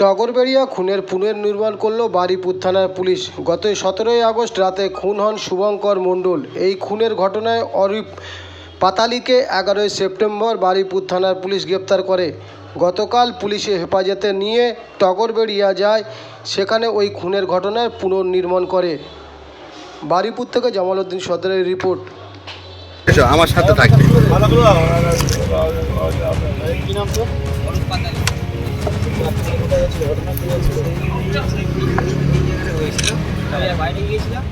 টগরবেড়িয়া খুনের পুনর্নির্মাণ করল বারুইপুর থানার পুলিশ। গত সতেরোই আগস্ট রাতে খুন হন শুভঙ্কর মণ্ডল। এই খুনের ঘটনায় অরিপ পাতালিকে এগারোই সেপ্টেম্বর বারুইপুর থানার পুলিশ গ্রেপ্তার করে। গতকাল পুলিশে হেফাজতে নিয়ে টগরবেড়িয়া যায়। সেখানে ওই খুনের ঘটনায় পুনর্নির্মাণ করে। বারিপুর থেকে জামাল উদ্দিন সদরের রিপোর্ট। আমার সাথে থাকবে। কি নাম তো হয়েছিল আমি বাইরে গিয়েছিলাম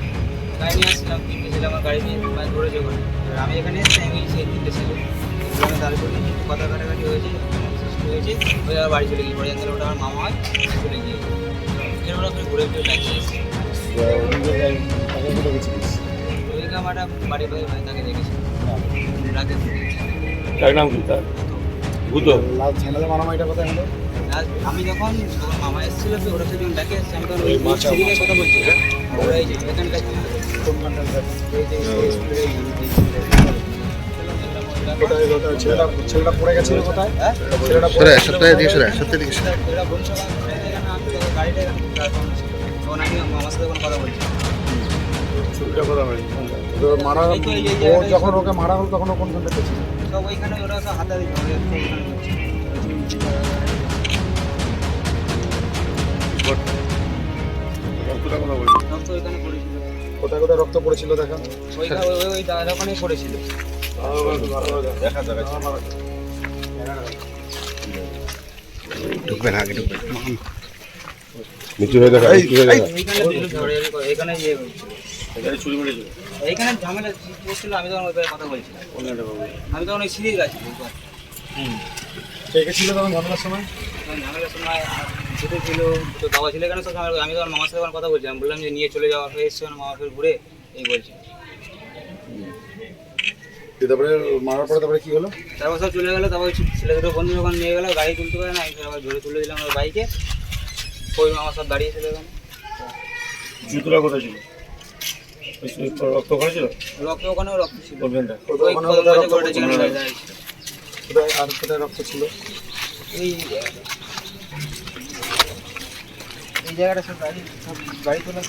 গাড়ি নিয়ে আসছিলাম তিনটে আমার গাড়ি নিয়ে মানে ধরেছে ওখানে আমি এখানে এসে আমি সেই তিনটে ওখানে দাঁড়িয়ে কথা কাটাকাটি হয়েছে হয়েছে ওই আর বাড়ি চলে গিয়ে পরে জানতে ওটা আমার মামা হয়। চলে গিয়ে এর ওরা ঘুরে ফিরে লাগিয়ে এসেছি কামাটা বাড়ি বাড়ি ভাই তাকে দেখেছি রাতে তার নাম কি? তার? ভূত। লাল ছেলে মারামারিটা কথা হলো আমি যখন মামা এসেছিল ওরা সেদিন ব্যাকে এসছে আমি তখন ওই সেদিনের কথা বলছি। ওরা এই যে এখানকার ছেলেটা পড়ে গেছিল। কোথায়? হ্যাঁ? সপ্তাহে দিকে সরে সপ্তাহে দিকে সরে গাড়িটা। তখন আমি মামার সাথে কথা বলছি মারা ও যখন ওকে মারা হলো তখন ও কোন কোনটা ওইখানে ওরা হাতে কোথায় কোথায় রক্ত পড়েছিল দেখা? ওইখানে ওই ওই দাদার ওখানেই পড়েছিল। দেখা দেখা ঢুকবেন আগে ঢুকবেন। নিচু হয়ে দেখা নিচু দেখা। এইখানে। এখানে ঝামেলা করছিল আমি তখন ওই কথা বলছিলাম। আমি তখন ওই সিঁড়ির গাছি কে কে ছিল তখন ঝামেলার সময়? ঝামেলার সময় আর ছোটো ছিল তো বাবা ছিল এখানে সব ঝামেলা আমি তখন মামার সাথে কথা বলছিলাম। বললাম যে নিয়ে চলে যাওয়া হয়ে এসছে মামা ফের ঘুরে এই বলছে। দিয়ে তারপরে মারার পরে তারপরে কি হলো? তারপর সব চলে গেলো তারপর ওই ছেলে দুটো বন্ধু যখন নিয়ে গেলো গাড়ি তুলতে পারে না তারপর ধরে তুলে দিলাম ওই বাইকে। ওই মামা সব দাঁড়িয়ে ছিল এখানে। জুতোটা কোথায় ছিল? রক্ত ওখানে ছিল? রক্ত ওখানেও রক্ত ছিল। ওখানে রক্ত ছিল। কোথায় আর কোথায় রক্ত ছিল। এই এই জায়গাটা সব গাড়ি গাড়ি তোলা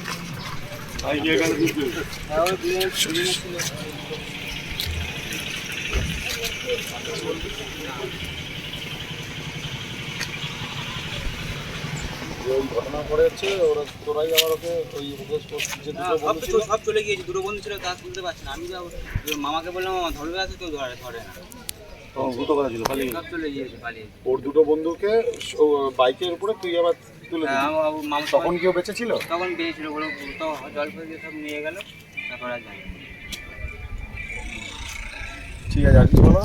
ঘটনার পরে হচ্ছে ওরা তোরাই আবার ওকে ওই ওকে যে দুটো সব বন্ধু সব চলে গিয়েছে দুটো বন্ধু ছিল তা তুলতে পারছে না। আমি যাও মামাকে বললাম মামা ধরবে আছে কেউ ধরে ধরে না। দুটো কথা ছিল খালি সব চলে গিয়েছে পালিয়ে ওর দুটো বন্ধুকে ও বাইকের উপরে তুই আবার তুলে দিলি। হ্যাঁ, আমার তখন কেউ বেঁচে ছিল? তখন পেয়েছিল বলে তো জল ফেলে দিয়ে সব নিয়ে গেল তারপর আর জানি ঠিক আছে আর কিছু বলো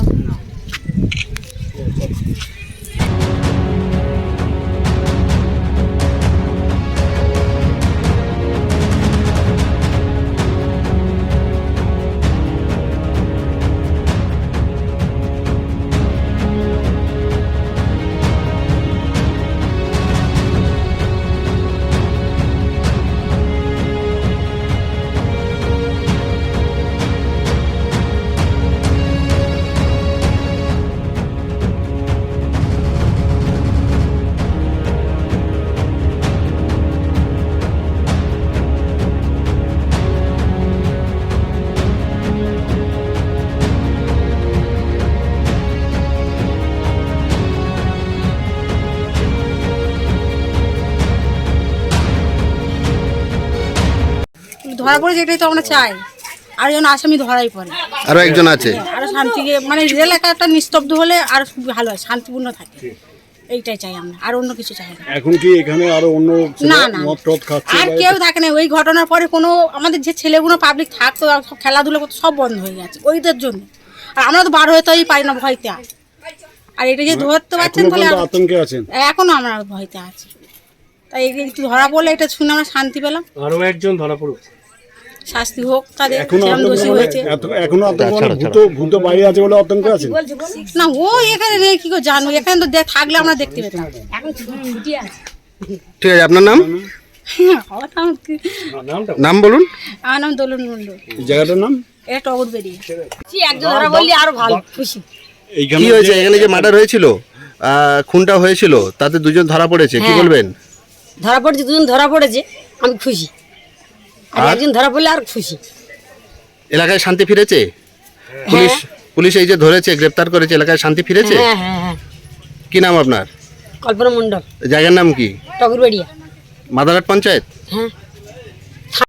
ধরা পড়ে এটাই তো আমরা চাই। আর যেন আসামি ধরাই পড়ে। আরও একজন আছে? আরও শান্তিকে মানে এলাকাটা নিস্তব্ধ হলে আর খুব ভালো হয় শান্তিপূর্ণ থাকে। এইটাই চাই আমরা আর অন্য কিছু চাই না। এখন কি এখানে আরও অন্য না না। আর কেউ থাকে না। ওই ঘটনার পরে কোনো আমাদের যে ছেলেগুলো পাবলিক থাকতো সব খেলাধুলো করতো সব বন্ধ হয়ে গেছে ওইদের জন্য। আর আমরা তো বার হতেই পারি না ভয়তে আর। আর এটা যে ধরতে পারছেন তাহলে আর- আতঙ্কে আছেন? এখনও আমরা ভয়তে আছি। তাই একটু ধরা পড়লে এটা শুনে আমরা শান্তি পেলাম। আরও একজন ধরা পড়ুক। শাস্তি হোক তাদের এখনও দোষী মানে হয়েছে। এখনও আচ্ছা, মানে আচ্ছা। ভূত ভূত বাইরে আছে বলে আতঙ্কে আছেন না ও এখানে নেই কি করে জানব? এখানে তো দেখ- থাকলে আমরা দেখতে পেতাম। ঠিক আছে আপনার নাম? নাম বলুন। আমার নাম দোলন মন্ডল এই জায়গাটার নাম? এটা টগর বেরিয়ে। একজন ধরা বললি আরও ভালো খুশি। কি হয়েছে? এখানে যে মার্ডার হয়েছিল খুনটা হয়েছিল তাতে দুজন ধরা পড়েছে কি হ্যাঁ। বলবেন? ধরা পড়েছে দুজন ধরা পড়েছে আমি খুশি। আর? একজন ধরা পড়লে আর খুশি। এলাকায় শান্তি ফিরেছে? পুলিশ পুলিশ এই যে ধরেছে গ্রেপ্তার করেছে এলাকায় শান্তি ফিরেছে? হ্যাঁ হ্যাঁ হ্যাঁ। কি নাম আপনার? কল্পনা মণ্ডল। জায়গার নাম কি? টগরবাড়িয়া। মাদারহাট পঞ্চায়েত? হ্যাঁ।